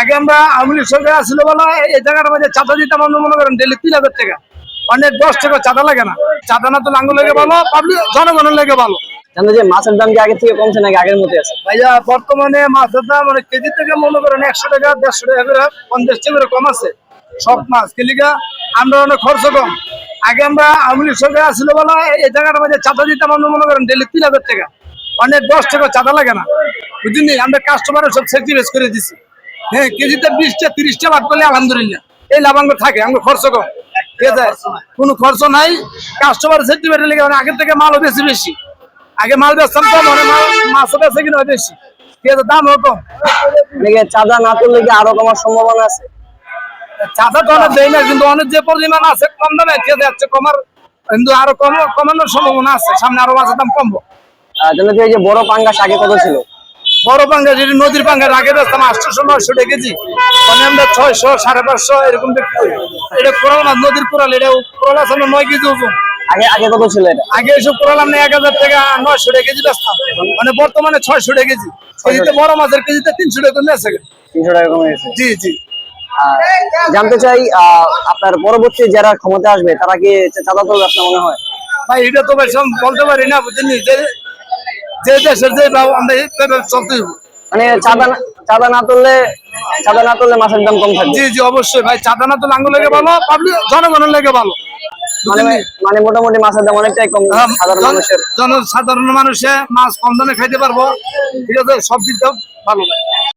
আগে আমরা আওয়ামী লীগ সরকার আসছিল বলা এই জায়গাটা মধ্যে চাঁদা দিতাম আমরা মনে করেন ডেলি তিন হাজার টাকা। অনেক দশ টাকা চাঁদা লাগে না। চাঁদা না তো লাঙ্গুল লেগে ভালো পাবলিক জনগণের লেগে ভালো। জানো যে মাছের দাম কি আগের থেকে কমছে নাকি আগের মতোই আছে? ভাইয়া বর্তমানে মাছের দাম মানে কেজি থেকে মনে করেন একশো টাকা দেড়শো টাকা করে পঞ্চাশ টাকা করে কম আছে। সব মাছ কেলিকা আমরা অনেক খরচ কম। আগে আমরা আওয়ামী লীগ সরকার আসছিল বলা এই জায়গাটা মধ্যে চাঁদা দিতাম আমরা মনে করেন ডেলি তিন হাজার টাকা। অনেক দশ টাকা চাঁদা লাগে না। বুঝলি? আমরা কাস্টমারের সব স্যাক্রিফাইস করে দিছি। হ্যাঁ কেজিতে বিশটা তিরিশটা বাদ করলে আলহামদুলিল্লাহ। এই থাকে আমরা খরচ কম। ঠিক আছে? কোনো খরচ নাই। কাস্টমার স্যাক্রিফাইস লেগে মানে আগের থেকে মালও বেশি বেশি। আগে মাল বেচতাম কম মানে মাল মাছও কিনা বেশি। ঠিক আছে? দাম কম। নাকি চাঁদা না তুললে কি আরও কমার সম্ভাবনা আছে? চাঁদা তো অনেক দেয় না কিন্তু অনেক যে পরিমাণ আছে কম দামে ঠিক আছে? যাচ্ছে কমার কিন্তু আরও কম কমানোর সম্ভাবনা আছে। সামনে আরও মাছের দাম কমবো। এই যে বড় পাঙ্গাস আগে কত ছিল? বড় পাঙ্গা যেটি নদীর পাঙ্গা আগে বেচতাম আটশোশো নয়শো কেজি মানে আমরা ছয়শো সাড়ে পাঁচশো এরকম এটা কোরাল মাছ নদীর কোরাল এটা কোরাল আছে আমরা নয় কেজি ওজন। আগে আগে কত ছিল এটা? আগে এসব কোরাল আমরা এক হাজার টাকা নয়শো টাকা কেজি বেচতাম মানে বর্তমানে ছয়শো টাকা কেজি কেজিতে বড় মাছের কেজিতে তিনশো টাকা কমে আছে। তিনশো টাকা কমে গেছে? জি জি। জানতে চাই আহ, আপনার পরবর্তী যারা ক্ষমতা আসবে তারা কি চাঁদা তুলবে আপনার মনে হয়? ভাই এটা তো ভাই বলতে পারি না বুঝলি যে যে দেশের যে আমরা চলতে মানে চাঁদা চাঁদা না তুললে চাঁদা না তুললে মাছের দাম কম থাকবে। জি জি অবশ্যই ভাই চাঁদা না তো লাঙ্গুল লেগে ভালো পাবলিক জনগণের লেগে ভালো। মানে মানে মোটামুটি মাছের দাম অনেকটাই কম সাধারণ মানুষের। সাধারণ মানুষে মাছ কম দামে খাইতে পারব। ঠিক আছে সব দিক ভালো